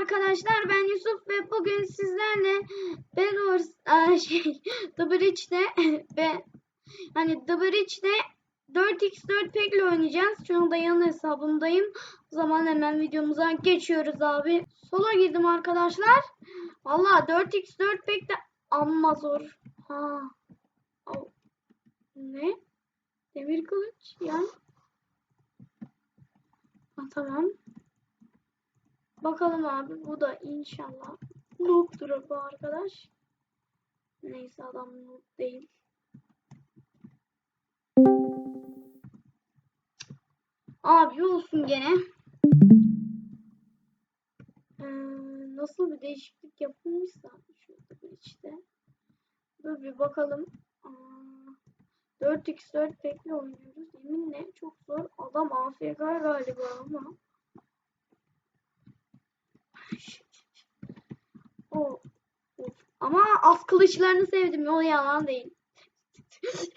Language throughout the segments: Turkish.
arkadaşlar ben Yusuf ve bugün sizlerle Bedwars eee, şey The Breach'te ve hani The Breach'te 4x4 pack ile oynayacağız. Şu anda yan hesabındayım. O zaman hemen videomuza geçiyoruz abi. Sola girdim arkadaşlar. Valla 4x4 pack de amma zor. Ha. Ne? Demir kılıç yani. Ha, tamam. Bakalım abi bu da inşallah noob'dur bu arkadaş. Neyse adam noob değil. Abi olsun gene. Ee, nasıl bir değişiklik yapılmışsa şurada bir işte. Dur bir bakalım. Aa, 4x4 bekle oynuyoruz. Yeminle çok zor. Adam AFK galiba ama. O. Of. Ama az kılıçlarını sevdim. O yalan değil.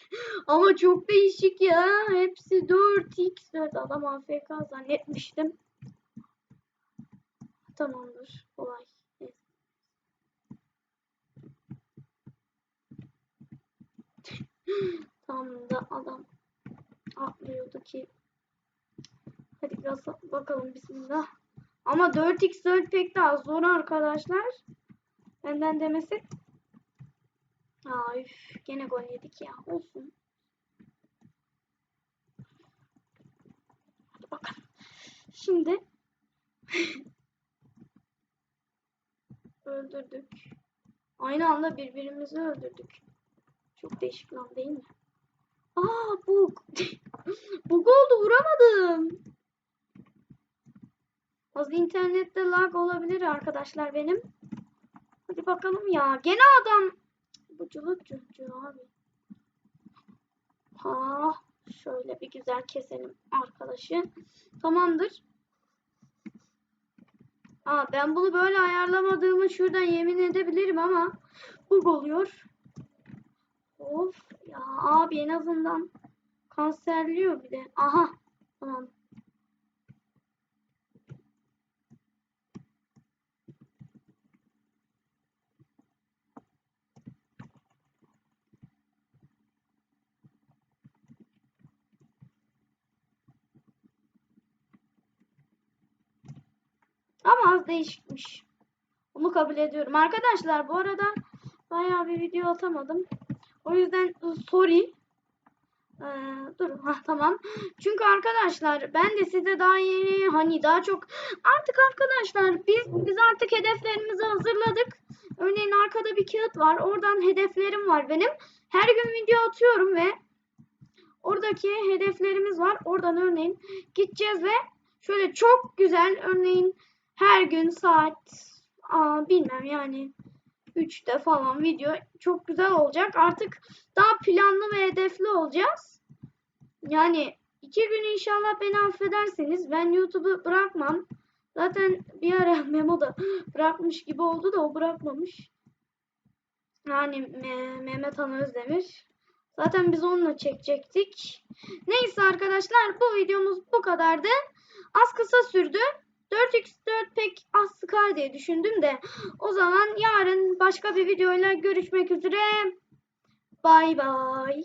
Ama çok değişik ya. Hepsi 4x4. Adam AFK zannetmiştim. Tamamdır. Kolay. Evet. Tam da adam atlıyordu ki. Hadi biraz bakalım bismillah. Ama 4x4 pek daha zor arkadaşlar. Benden demesi. Aa üf, gene gol yedik ya. Olsun. Hadi bakalım. Şimdi öldürdük. Aynı anda birbirimizi öldürdük. Çok değişik lan değil mi? Aa bug. bug oldu vuramadım. Az internette lag olabilir arkadaşlar benim. Hadi bakalım ya. Gene adam. Bu cıvık cıvık abi. Ha, şöyle bir güzel keselim arkadaşı. Tamamdır. Aa, ben bunu böyle ayarlamadığımı şuradan yemin edebilirim ama bug oluyor. Of ya abi en azından kanserliyor bir de. Aha tamam. Ama az değişikmiş. Onu kabul ediyorum. Arkadaşlar bu arada bayağı bir video atamadım. O yüzden sorry. Ee, dur ha tamam. Çünkü arkadaşlar ben de size daha yeni hani daha çok artık arkadaşlar biz biz artık hedeflerimizi hazırladık. Örneğin arkada bir kağıt var. Oradan hedeflerim var benim. Her gün video atıyorum ve oradaki hedeflerimiz var. Oradan örneğin gideceğiz ve şöyle çok güzel örneğin her gün saat aa, bilmem yani 3'te falan video çok güzel olacak. Artık daha planlı ve hedefli olacağız. Yani iki gün inşallah beni affederseniz ben YouTube'u bırakmam. Zaten bir ara Memo da bırakmış gibi oldu da o bırakmamış. Yani Me- Mehmet Han Özdemir. Zaten biz onunla çekecektik. Neyse arkadaşlar bu videomuz bu kadardı. Az kısa sürdü. 4x4 pek az sıkar diye düşündüm de o zaman yarın başka bir videoyla görüşmek üzere. Bay bay.